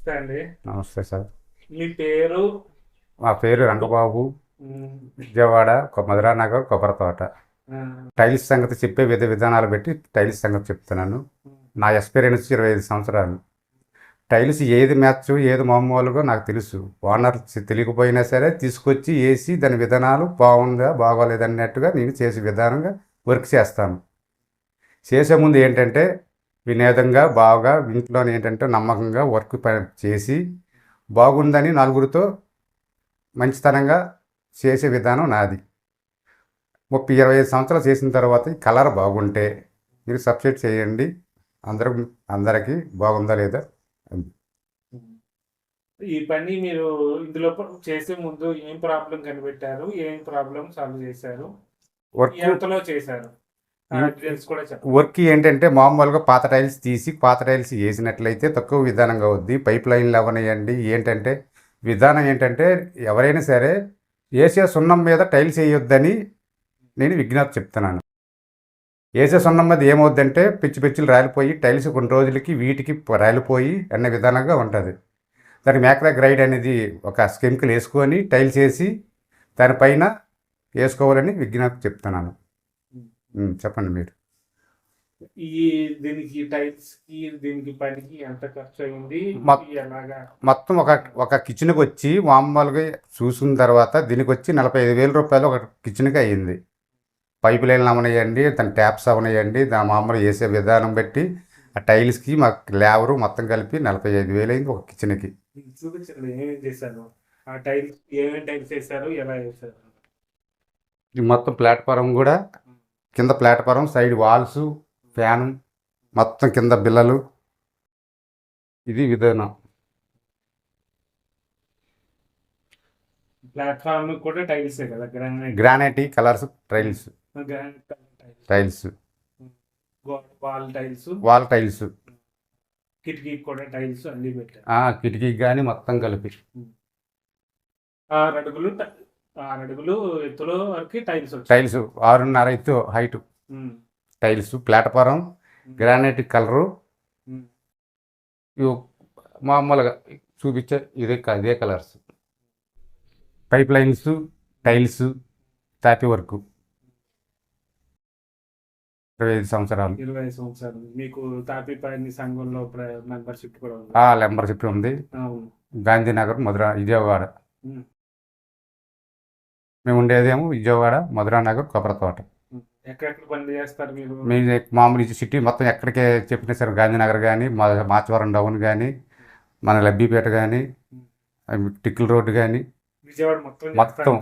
నమస్తే అండి. నమస్తే సార్. మీ పేరు? మా పేరు రంగబాబు. విజయవాడ మధురా నగర్ కొబ్బరి తోట. టైల్స్ సంగతి చెప్పే విధ విధానాలు పెట్టి టైల్స్ సంగతి చెప్తున్నాను. నా ఎక్స్పీరియన్స్ ఇరవై ఐదు సంవత్సరాలు. టైల్స్ ఏది మ్యాచ్ ఏది మామూలుగా నాకు తెలుసు. ఓనర్ తెలియకపోయినా సరే తీసుకొచ్చి వేసి దాని విధానాలు బాగుందా బాగోలేదన్నట్టుగా నేను చేసే విధానంగా వర్క్ చేస్తాను. చేసే ముందు ఏంటంటే వినోదంగా బాగా ఇంట్లో ఏంటంటే నమ్మకంగా వర్క్ చేసి బాగుందని నలుగురితో మంచితనంగా చేసే విధానం నాది. ముప్పై ఇరవై ఐదు సంవత్సరాలు చేసిన తర్వాత ఈ కలర్ బాగుంటే మీరు సబ్స్టిట్యూట్ చేయండి. అందరూ అందరికీ బాగుందా లేదా ఈ పని మీరు ఇందులో చేసే ముందు ఏం ప్రాబ్లం కనిపెట్టారు? ఏం ప్రాబ్లం సాల్వ్ చేశారు? వర్క్ ఎంతలో చేశారు. వర్క్ ఏంటంటే మామూలుగా పాత టైల్స్ తీసి పాత టైల్స్ వేసినట్లయితే తక్కువ విధానంగా అవుద్ది. పైప్ లైన్లు అవనియండి. ఏంటంటే విధానం ఏంటంటే ఎవరైనా సరే వేసే సున్నం మీద టైల్స్ వేయొద్దని నేను విజ్ఞప్తి చెప్తున్నాను. వేసే సున్నం మీద ఏమవుద్దంటే పిచ్చి పిచ్చిలు రాలిపోయి టైల్స్ కొన్ని రోజులకి వీటికి రాలిపోయి అనే విధానంగా ఉంటుంది. దానికి మేకరా గ్రైడ్ అనేది ఒక స్కెమికల్ వేసుకొని టైల్స్ వేసి దానిపైన వేసుకోవాలని విజ్ఞప్తి చెప్తున్నాను. చెప్పండి మీరు. ఈ దీనికి టైల్స్కి దీనికి పనికి ఎంత ఖర్చు అయింది మొత్తం ఒక ఒక కిచెన్కి వచ్చి మామూలుగా చూసిన తర్వాత దీనికి వచ్చి నలభై ఐదు వేల రూపాయలు ఒక కిచెన్కి అయ్యింది. పైపు లైన్లు అవనియండి దాని ట్యాప్స్ అవనియండి దాని మామూలు వేసే విధానం బట్టి ఆ టైల్స్కి మా లేబరు మొత్తం కలిపి నలభై ఐదు వేలు అయింది ఒక కిచెన్కి. చూపించండి ఏమేమి చేశారు? ఆ టైల్స్ ఏమేమి టైల్స్ వేశారు? ఎలా వేశారు? మొత్తం ప్లాట్ఫారం కూడా కింద ప్లాట్ఫారం సైడ్ వాల్స్ ఫ్యాను మొత్తం కింద బిల్లలు. ఇది విధానం. ప్లాట్ఫామ్ కూడా టైల్స్ కదా granite. గ్రానైటీ colours tiles. Tiles. Wall tiles. Wall tiles. కిటికీ కూడా టైల్స్ అన్ని పెట్టారు. ఆ, కిటికీకి కానీ మొత్తం కలిపి. అడుగులు ఆరు అడుగులు ఎత్తులో వరకు టైల్స్ టైల్స్ ఆరున్నర ఎత్తు height. Tiles platform granite colour. మామూలుగా చూపించే ఇదే ఇదే కలర్స్. పైప్ లైన్స్ టైల్స్ తాపి వర్క్. ఇరవై ఐదు సంవత్సరాలు. ఇరవై ఐదు సంవత్సరాలు. మీకు తాపిపల్లి సంఘంలో మెంబర్షిప్ కూడా ఉంది. ఆ మెంబర్షిప్ ఉంది. గాంధీనగర్ మధుర విజయవాడ. మేము ఉండేదేమో విజయవాడ మధురా నగర్ కొబ్బరి తోట మేము మామూలు సిటీ మొత్తం ఎక్కడికే చెప్పినా సరే గాంధీనగర్ కానీ మాచవరం డౌన్ కానీ మన లబ్బిపేట కానీ టిక్కుల రోడ్డు కానీ మొత్తం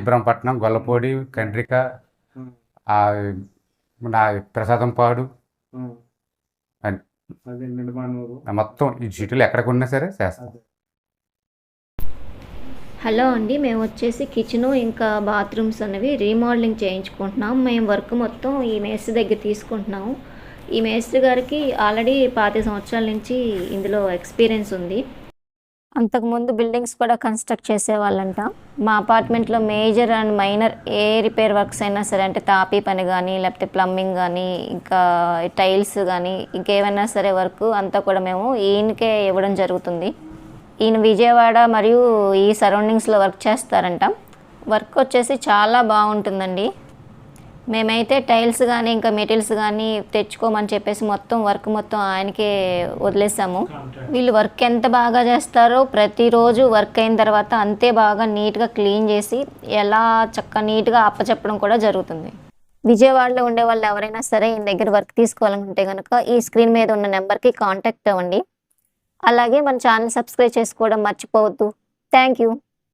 ఇబ్రహీంపట్నం. గొల్లపూడి కండ్రిక నా ప్రసాదంపాడు. అని. ఆ మొత్తం ఈ సిటీలో ఎక్కడికి ఉన్నా సరే చేస్తాం. హలో అండి మేము వచ్చేసి కిచెను ఇంకా బాత్రూమ్స్ అనేవి రీమోడలింగ్ చేయించుకుంటున్నాం. మేము వర్క్ మొత్తం ఈ మేస్త్రి దగ్గర తీసుకుంటున్నాము. ఈ మేస్త్రి గారికి ఆల్రెడీ పాతి సంవత్సరాల నుంచి ఇందులో ఎక్స్పీరియన్స్ ఉంది. అంతకుముందు బిల్డింగ్స్ కూడా కన్స్ట్రక్ట్ చేసేవాళ్ళంట. మా అపార్ట్మెంట్లో మేజర్ అండ్ మైనర్ ఏ రిపేర్ వర్క్స్ అయినా సరే అంటే తాపీ పని కానీ లేకపోతే ప్లంబింగ్ కానీ ఇంకా టైల్స్ కానీ ఇంకేమైనా సరే వర్క్ అంతా కూడా మేము ఈయనకే ఇవ్వడం జరుగుతుంది. ఈయన విజయవాడ మరియు ఈ సరౌండింగ్స్లో వర్క్ చేస్తారంట. వర్క్ వచ్చేసి చాలా బాగుంటుందండి. మేమైతే టైల్స్ కానీ ఇంకా మెటీరియల్స్ కానీ తెచ్చుకోమని చెప్పేసి మొత్తం వర్క్ మొత్తం ఆయనకే వదిలేసాము. వీళ్ళు వర్క్ ఎంత బాగా చేస్తారో ప్రతిరోజు వర్క్ అయిన తర్వాత అంతే బాగా నీట్గా క్లీన్ చేసి ఎలా చక్క నీట్గా అప్పచెప్పడం కూడా జరుగుతుంది. విజయవాడలో ఉండే వాళ్ళు ఎవరైనా సరే ఈయన దగ్గర వర్క్ తీసుకోవాలనుకుంటే కనుక ఈ స్క్రీన్ మీద ఉన్న నెంబర్కి కాంటాక్ట్ అవ్వండి. అలాగే మన ఛానల్ సబ్స్క్రైబ్ చేసుకోవడం మర్చిపోవద్దు. Thank you.